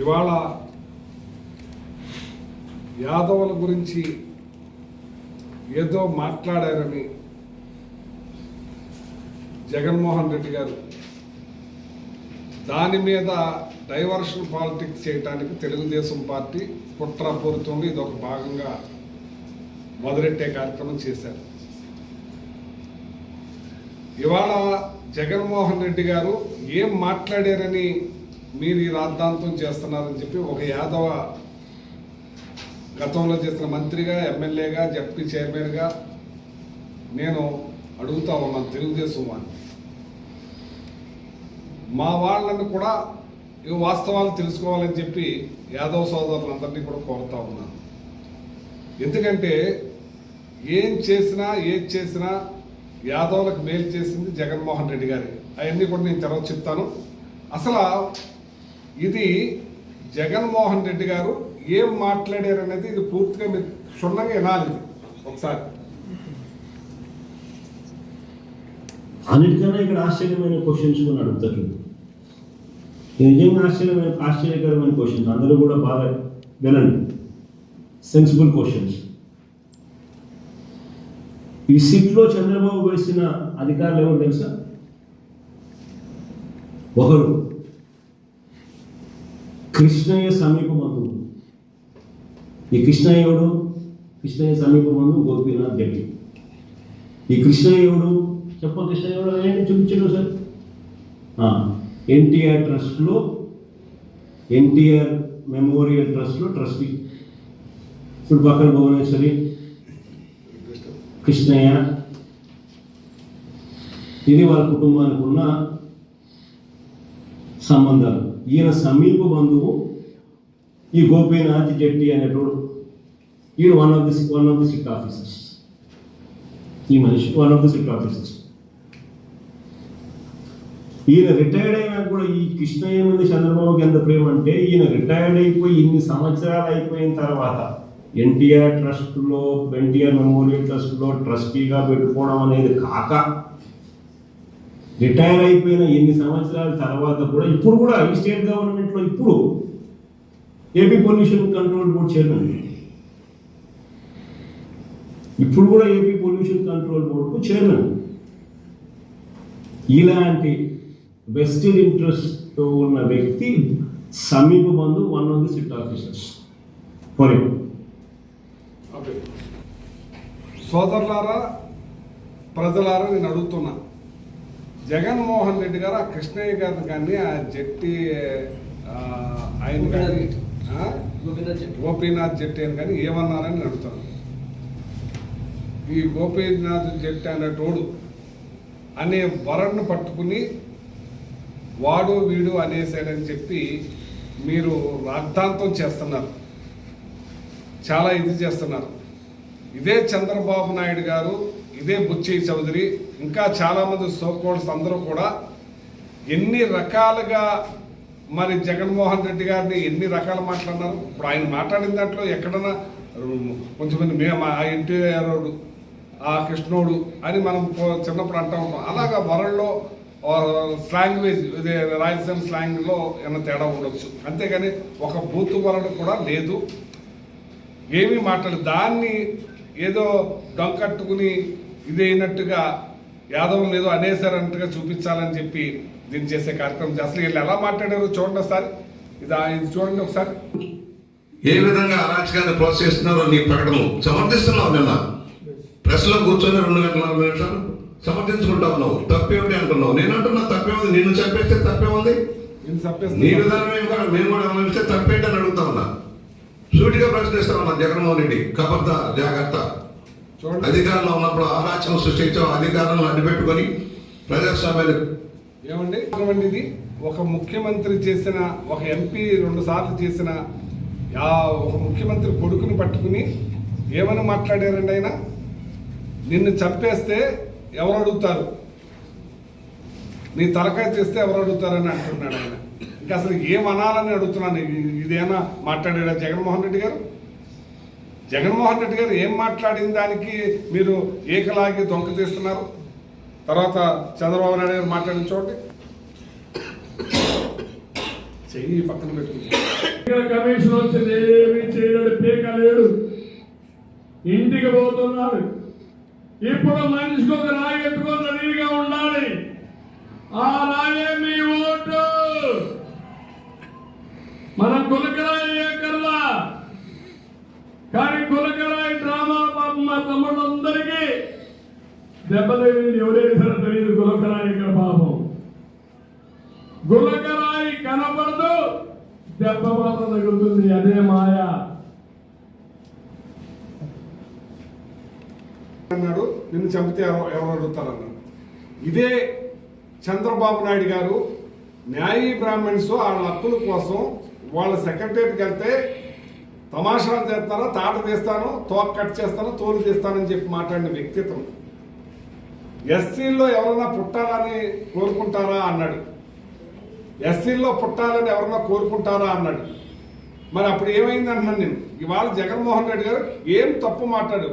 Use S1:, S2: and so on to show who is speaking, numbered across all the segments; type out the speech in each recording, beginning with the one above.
S1: ఇవాళ యాదవుల గురించి ఏదో మాట్లాడారని జగన్మోహన్ రెడ్డి గారు దాని మీద డైవర్షన్ పాలిటిక్స్ చేయడానికి తెలుగుదేశం పార్టీ కుట్ర ఇది ఒక భాగంగా మొదలెట్టే కార్యక్రమం చేశారు. ఇవాళ జగన్మోహన్ రెడ్డి గారు ఏం మాట్లాడారని మీరు ఈ రాద్ధాంతం చేస్తున్నారని చెప్పి ఒక యాదవ గతంలో చేసిన మంత్రిగా ఎమ్మెల్యేగా జడ్పీ చైర్మన్గా నేను అడుగుతా ఉన్నాను తెలుగుదేశం వాడిని మా వాళ్ళని కూడా ఈ వాస్తవాలు తెలుసుకోవాలని చెప్పి యాదవ సోదరులందరినీ కూడా కోరుతా ఉన్నాను. ఎందుకంటే ఏం చేసినా ఏది చేసినా యాదవులకు మేలు చేసింది జగన్మోహన్ రెడ్డి గారి. అవన్నీ కూడా నేను తర్వాత చెప్తాను. అసలు ఇది జగన్మోహన్ రెడ్డి గారు ఏం మాట్లాడారు అనేది ఇది పూర్తిగా మీరు క్షుణ్ణంగా వినాలి ఒకసారి.
S2: అన్నిటికన్నా ఇక్కడ ఆశ్చర్యమైన క్వశ్చన్స్ కూడా అడుగుతారు నిజంగా ఆశ్చర్యమైన ఆశ్చర్యకరమైన క్వశ్చన్స్ అందరూ కూడా బాగా వినండి. సెన్సిబుల్ క్వశ్చన్స్ ఈ సీట్లో చంద్రబాబు వేసిన అధికారులు ఎవరు తెలుసా? ఒకరు. కృష్ణయ్య సమీప ఈ కృష్ణయ్యవుడు కృష్ణయ్య సమీప గోపీనాథ్ రెడ్డి ఈ కృష్ణయ్యుడు చెప్ప కృష్ణయ్యుడు ఏంటి చూపించాడు సార్? ఎన్టీఆర్ ట్రస్ట్లో ఎన్టీఆర్ మెమోరియల్ ట్రస్ట్లో ట్రస్టీ. ఇప్పుడు పక్కన భువనేశ్వరి కృష్ణయ్య. ఇది వాళ్ళ కుటుంబానికి ఉన్న సంబంధాలు. ఈయన సమీప బంధువు ఈ గోపీనాథ్ జెట్టి అనేటోడు. ఈయన one of the one of the SIT officers ఈ మనిషి one of the SIT officers ఈయన రిటైర్డ్ అయినా కూడా ఈ కృష్ణయ్య మీద చంద్రబాబుకి ఎంత ప్రేమ అంటే ఈయన రిటైర్డ్ అయిపోయి ఇన్ని సంవత్సరాలు అయిపోయిన తర్వాత ఎన్టీఆర్ ట్రస్ట్లో ఎన్టీఆర్ మెమోరియల్ ట్రస్ట్లో ట్రస్టీగా పెట్టుకోవడం అనేది కాక రిటైర్ అయిపోయిన ఎన్ని సంవత్సరాల తర్వాత కూడా ఇప్పుడు కూడా ఈ స్టేట్ గవర్నమెంట్లో ఇప్పుడు AP pollution control board chairman ఇప్పుడు కూడా ఏపీ పొల్యూషన్ కంట్రోల్ బోర్డుకు చైర్మన్. ఇలాంటి వెస్టెడ్ ఇంట్రెస్ట్తో ఉన్న వ్యక్తి సమీప బంధు one of the SIT officers for
S1: సోదరులారా ప్రజలారా నేను అడుగుతున్నా. జగన్మోహన్ రెడ్డి గారు ఆ కృష్ణయ్య గారిని కానీ ఆ జట్టి ఆయన కానీ? గోపీనాథ్ జట్టి. అని కానీ ఏమన్నారని నేను అడుగుతాను ఈ గోపీనాథ్ జట్టి అనేటోడు అనే వరను పట్టుకుని వాడు వీడు అనేసాడని చెప్పి మీరు రాద్ధాంతం చేస్తున్నారు. చాలా ఇది చేస్తున్నారు. ఇదే చంద్రబాబు నాయుడు గారు ఇదే బుచ్చి చౌదరి. ఇంకా చాలామంది సోకోడ్స్ అందరూ కూడా ఎన్ని రకాలుగా మరి జగన్మోహన్ రెడ్డి గారిని ఎన్ని రకాలు మాట్లాడినారు? ఇప్పుడు ఆయన మాట్లాడిన దాంట్లో ఎక్కడన్నా కొంచెం మేము ఆ ఎన్టీఆర్ ఆ కృష్ణోడు అని మనం చిన్నప్పుడు అంటా ఉంటాం. అలాగా వరల్డ్లో స్లాంగ్వేజ్ ఇదే రాయలసీమ స్లాంగ్లో ఏమైనా తేడా ఉండొచ్చు. అంతేగాని ఒక బూత్ వరల్డ్ కూడా లేదు. ఏమీ మాట్లాడు దాన్ని ఏదో డొంకట్టుకుని ఇదైనట్టుగా యాదవులు ఏదో అనేసారన్నట్టుగా చూపించాలని చెప్పి దీన్ని చేసే కార్యక్రమం అసలు వీళ్ళు ఎలా మాట్లాడారో చూడండి ఒకసారి. ఇది ఇది చూడండి ఒకసారి.
S3: ఏ విధంగా అరాచకాన్ని ప్రోత్సహిస్తున్నారో నీ ప్రకటన సమర్థిస్తున్నావు నిన్న? ప్రెస్లో కూర్చొని రెండు గంటల నలభై నిమిషాలు సమర్థించుకుంటా ఉన్నావు తప్పేమిటి అంటున్నావు? నేను అంటున్నా తప్పేముంది? నిన్ను చంపేస్తే తప్పేముంది? నీ విధానం ఏమి కాదు. మేము కూడా గమనిస్తే తప్పేంటి అని అడుగుతా ఉన్నా. సూటిగా ప్రశ్నిస్తా ఉన్నా జగన్మోహన్ రెడ్డి కబర్దా జాగ్రత్త. అధికారంలో ఉన్నప్పుడు ఆరాచన సృష్టించాం. అధికారంలో అడ్డుపెట్టుకొని ప్రజాస్వామ్యాలు
S1: ఏమండి? ఏమండి ఇది ఒక ముఖ్యమంత్రి చేసిన ఒక ఎంపీ రెండు సార్లు చేసిన ఒక ముఖ్యమంత్రి కొడుకుని పట్టుకుని ఏమని మాట్లాడారండి ఆయన? నిన్ను చంపేస్తే ఎవరు అడుగుతారు? నీ తలకాయ చేస్తే ఎవరు అడుగుతారని అంటున్నాడు ఆయన. ఇంకా అసలు ఏమనాలని అడుగుతున్నాను? ఇది- ఇదేనా మాట్లాడాడా జగన్మోహన్ రెడ్డి గారు? జగన్మోహన్ రెడ్డి గారు ఏం మాట్లాడిన దానికి మీరు ఏకలాగి దొంగ తీస్తున్నారు తర్వాత చంద్రబాబు నాయుడు గారు మాట్లాడిన చోటి? చెయ్యి పక్కన పెట్టుకుంటా
S4: కమిషన్ వచ్చింది ఏమీ చేయలేడు పీక లేడు ఇంటికి పోతున్నాడు. ఇప్పుడు మనిషికి ఒక రాయి ఎత్తుకొని రెడీగా ఉండాలి. ఆ రాయే మీ ఓటు. మనం గులకరాయి ఏకర్లా కానీ గులకరాయి డ్రామా పాపం మా తమ్ముళ్ళందరికీ దెబ్బతగిలింది ఎవరేసారో తెలియదు గులకరాయి ఇక్కడ పాపం. గులకరాయి కనపడదు దెబ్బ మాత్రం తగులుతుంది అదే మాయ.
S1: అన్నాడు నిన్ను చంపితే ఎవరు ఎవరు అడుగుతారన్నాడు ఇదే చంద్రబాబు నాయుడు గారు న్యాయీ బ్రాహ్మణ్స్ వాళ్ళ హక్కుల కోసం వాళ్ళ సెక్రటరీకి వెళ్తే తమాషాలు చేస్తాను తాట తీస్తాను తోక కట్ చేస్తాను తోలు తీస్తానని చెప్పి మాట్లాడిన వ్యక్తిత్వం. ఎస్సీల్లో ఎవరైనా పుట్టాలని కోరుకుంటారా అన్నాడు. ఎస్సీల్లో పుట్టాలని ఎవరన్నా కోరుకుంటారా అన్నాడు. మరి అప్పుడు ఏమైంది అంటున్నాను నేను. ఇవాళ జగన్మోహన్ రెడ్డి గారు ఏం తప్పు మాట్లాడు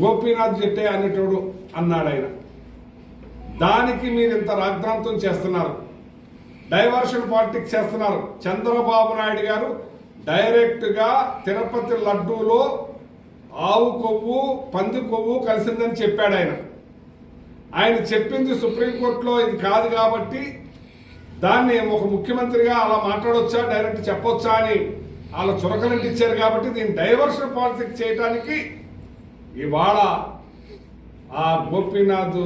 S1: గోపీనాథ్ జట్టే అనేటోడు అన్నాడు ఆయన దానికి మీరు ఇంత రాగ్రాంతం చేస్తున్నారు. డైవర్షన్ పాలిటిక్స్ చేస్తున్నారు. చంద్రబాబు నాయుడు గారు డైరెక్ట్గా తిరుపతి లడ్డూలో ఆవు కొవ్వు పంది కొవ్వు కలిసిందని చెప్పాడు ఆయన. ఆయన చెప్పింది సుప్రీంకోర్టులో ఇది కాదు కాబట్టి దాన్ని ఒక ముఖ్యమంత్రిగా అలా మాట్లాడొచ్చా డైరెక్ట్ చెప్పొచ్చా అని వాళ్ళ చురకలంటిచ్చారు కాబట్టి దీన్ని డైవర్షన్ పాలిటిక్స్ చేయడానికి ఇవాళ ఆ గోపీనాథ్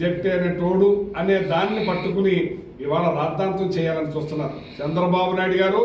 S1: జట్టి అనే తోడు అనే దాన్ని పట్టుకుని ఇవాళ రాద్ధాంతం చేయాలని చూస్తున్నారు. చంద్రబాబు నాయుడు గారు